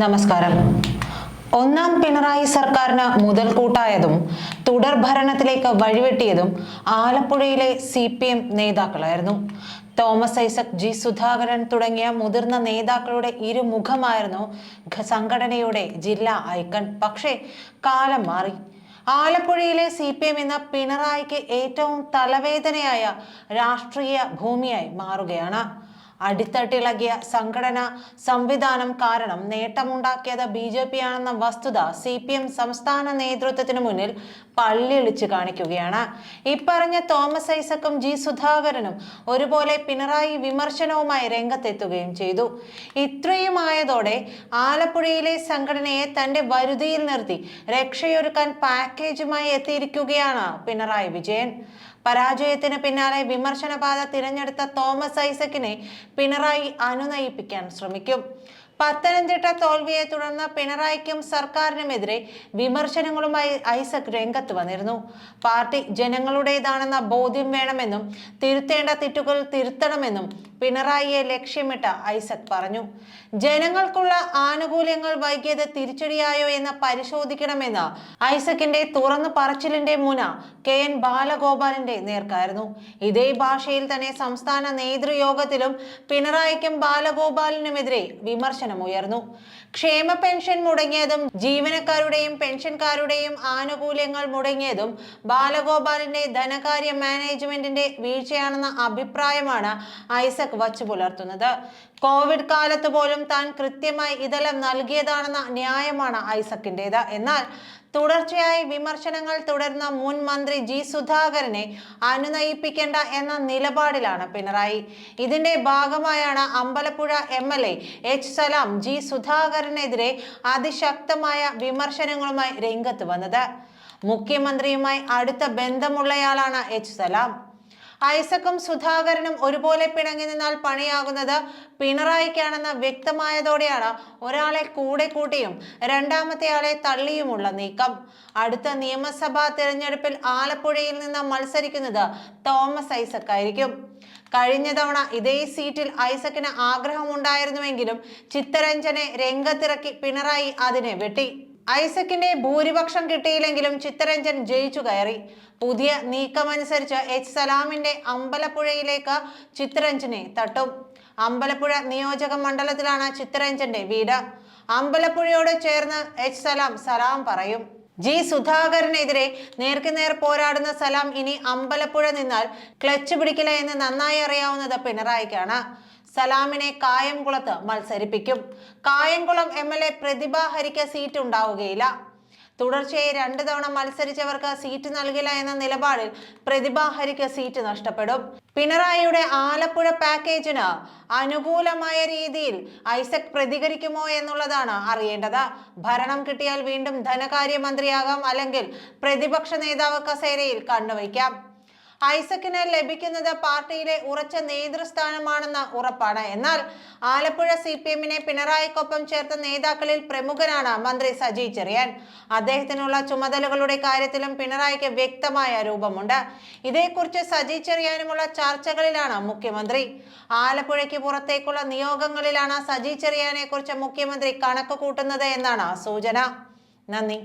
നമസ്കാരം. ഒന്നാം പിണറായി സർക്കാരിന് മുതൽക്കൂട്ടായതും തുടർ ഭരണത്തിലേക്ക് വഴിവെട്ടിയതും ആലപ്പുഴയിലെ സി പി എം നേതാക്കളായിരുന്നു. തോമസ് ഐസക് ജി സുധാകരൻ തുടങ്ങിയ മുതിർന്ന നേതാക്കളുടെ ഇരുമുഖമായിരുന്നു സംഘടനയുടെ ജില്ലാ ഐക്കൺ. പക്ഷേ കാലം മാറി. ആലപ്പുഴയിലെ സി പി എം എന്ന പിണറായിക്ക് ഏറ്റവും തലവേദനയായ രാഷ്ട്രീയ ഭൂമിയായി മാറുകയാണ്. അടിത്തട്ടിളകിയ സംഘടന സംവിധാനം കാരണം നേട്ടമുണ്ടാക്കിയത് ബി ജെ പി ആണെന്ന വസ്തുത സി പി എം സംസ്ഥാന നേതൃത്വത്തിന് മുന്നിൽ പള്ളിയിളിച്ച് കാണിക്കുകയാണ്. ഇപ്പറഞ്ഞ തോമസ് ഐസക്കും ജി സുധാകരനും ഒരുപോലെ പിണറായി വിമർശനവുമായി രംഗത്തെത്തുകയും ചെയ്തു. ഇത്രയുമായതോടെ ആലപ്പുഴയിലെ സംഘടനയെ തന്റെ വരുതിയിൽ നിർത്തി രക്ഷയൊരുക്കാൻ പാക്കേജുമായി എത്തിയിരിക്കുകയാണ് പിണറായി വിജയൻ. പരാജയത്തിന് പിന്നാലെ വിമർശനപാത തിരഞ്ഞെടുത്ത തോമസ് ഐസക്കിനെ പിണറായി അനുനയിപ്പിക്കാൻ ശ്രമിക്കും. പത്തനംതിട്ട തോൽവിയെ തുടർന്ന് പിണറായിക്കും സർക്കാരിനുമെതിരെ വിമർശനങ്ങളുമായി ഐസക് രംഗത്ത് വന്നിരുന്നു. പാർട്ടി ജനങ്ങളുടേതാണെന്ന ബോധ്യം വേണമെന്നും തിരുത്തേണ്ട തെറ്റുകൾ തിരുത്തണമെന്നും പിണറായിയെ ലക്ഷ്യമിട്ട് ഐസക് പറഞ്ഞു. ജനങ്ങൾക്കുള്ള ആനുകൂല്യങ്ങൾ വൈകിയത് തിരിച്ചടിയായോ എന്ന് പരിശോധിക്കണമെന്ന് ഐസക്കിന്റെ തുറന്നു പറച്ചിലിന്റെ മുന കെ എൻ ബാലഗോപാലിന്റെ നേർക്കായിരുന്നു. ഇതേ ഭാഷയിൽ തന്നെ സംസ്ഥാന നേതൃയോഗത്തിലും പിണറായിക്കും ബാലഗോപാലിനുമെതിരെ വിമർശനമുയർന്നു. ക്ഷേമ പെൻഷൻ മുടങ്ങിയതും ജീവനക്കാരുടെയും പെൻഷൻകാരുടെയും ആനുകൂല്യങ്ങൾ മുടങ്ങിയതും ബാലഗോപാലിന്റെ ധനകാര്യ മാനേജ്മെന്റിന്റെ വീഴ്ചയാണെന്ന അഭിപ്രായമാണ് ഐസക് വച്ചു പുലർത്തുന്നത്. കോവിഡ് കാലത്ത് പോലും താൻ കൃത്യമായി ഇതെല്ലാം നൽകിയതാണെന്ന ന്യായമാണ് ഐസക്കിന്റെത്. എന്നാൽ തുടർച്ചയായി വിമർശനങ്ങൾ തുടർന്ന മുൻ മന്ത്രി ജി സുധാകരനെ അനുനയിപ്പിക്കേണ്ട എന്ന നിലപാടിലാണ് പിണറായി. ഇതിന്റെ ഭാഗമായാണ് Ambalappuzha M L A H Salam G സുധാകരനെതിരെ അതിശക്തമായ വിമർശനങ്ങളുമായി രംഗത്ത് വന്നത്. മുഖ്യമന്ത്രിയുമായി അടുത്ത ബന്ധമുള്ളയാളാണ് എച്ച് സലാം. ഐസക്കും സുധാകരനും ഒരുപോലെ പിണങ്ങി നിന്നാൽ പണിയാകുന്നത് പിണറായിക്കാണെന്ന് വ്യക്തമായതോടെയാണ് ഒരാളെ കൂടെ കൂട്ടിയും രണ്ടാമത്തെ ആളെ തള്ളിയുമുള്ള നീക്കം. അടുത്ത നിയമസഭാ തിരഞ്ഞെടുപ്പിൽ ആലപ്പുഴയിൽ നിന്ന് മത്സരിക്കുന്നത് തോമസ് ഐസക് ആയിരിക്കും കഴിഞ്ഞ തവണ ഇതേ സീറ്റിൽ ഐസക്കിന് ആഗ്രഹമുണ്ടായിരുന്നുവെങ്കിലും ചിത്തരഞ്ജനെ രംഗത്തിറക്കി പിണറായി അതിനെ വെട്ടി. ഐസക്കിന്റെ ഭൂരിപക്ഷം കിട്ടിയില്ലെങ്കിലും ചിത്തരഞ്ജൻ ജയിച്ചു കയറി. പുതിയ നീക്കമനുസരിച്ച് എച്ച് സലാമിന്റെ അമ്പലപ്പുഴയിലേക്ക് ചിത്തരഞ്ജനെ തട്ടും. അമ്പലപ്പുഴ നിയോജക മണ്ഡലത്തിലാണ് ചിത്തരഞ്ജന്റെ വീട്. അമ്പലപ്പുഴയോട് ചേർന്ന് എച്ച് സലാം സലാം പറയും. ജി സുധാകരനെതിരെ നേർക്കുനേർ പോരാടുന്ന സലാം ഇനി അമ്പലപ്പുഴ നിന്നാൽ ക്ലച്ച് പിടിക്കില്ല എന്ന് നന്നായി അറിയാവുന്നത് പിണറായിക്കാണ്. സലാമിനെ കായംകുളത്ത് മത്സരിപ്പിക്കും. Kayamkulam M L A Prathibha ഹരിക്ക് seat ഉണ്ടാവുകയില്ല. തുടർച്ചയായി രണ്ടു തവണ മത്സരിച്ചവർക്ക് സീറ്റ് നൽകില്ല എന്ന നിലപാടിൽ പ്രതിഭ ഹരിക്ക് സീറ്റ് നഷ്ടപ്പെടും. പിണറായിയുടെ ആലപ്പുഴ പാക്കേജിന് അനുകൂലമായ രീതിയിൽ ഐസക് പ്രതികരിക്കുമോ എന്നുള്ളതാണ് അറിയേണ്ടത്. ഭരണം കിട്ടിയാൽ വീണ്ടും ധനകാര്യമന്ത്രിയാകാം അല്ലെങ്കിൽ പ്രതിപക്ഷ നേതാവ് കസേരയിൽ കണ്ണുവയ്ക്കാം. ഐസക്കിന് ലഭിക്കുന്നത് പാർട്ടിയിലെ ഉറച്ച നേതൃസ്ഥാനമാണെന്ന ഉറപ്പാണ്. എന്നാൽ ആലപ്പുഴ സി പി എമ്മിനെ പിണറായിക്കൊപ്പം ചേർത്ത നേതാക്കളിൽ പ്രമുഖനാണ് മന്ത്രി സജി ചെറിയാൻ. അദ്ദേഹത്തിനുള്ള ചുമതലകളുടെ കാര്യത്തിലും പിണറായിക്ക് വ്യക്തമായ രൂപമുണ്ട്. ഇതേക്കുറിച്ച് സജി ചെറിയാനുമുള്ള ചർച്ചകളിലാണ് മുഖ്യമന്ത്രി. ആലപ്പുഴയ്ക്ക് പുറത്തേക്കുള്ള നിയോഗങ്ങളിലാണ് സജി ചെറിയാനെ കുറിച്ച് മുഖ്യമന്ത്രി കണക്ക് കൂട്ടുന്നത് എന്നാണ് സൂചന. നന്ദി.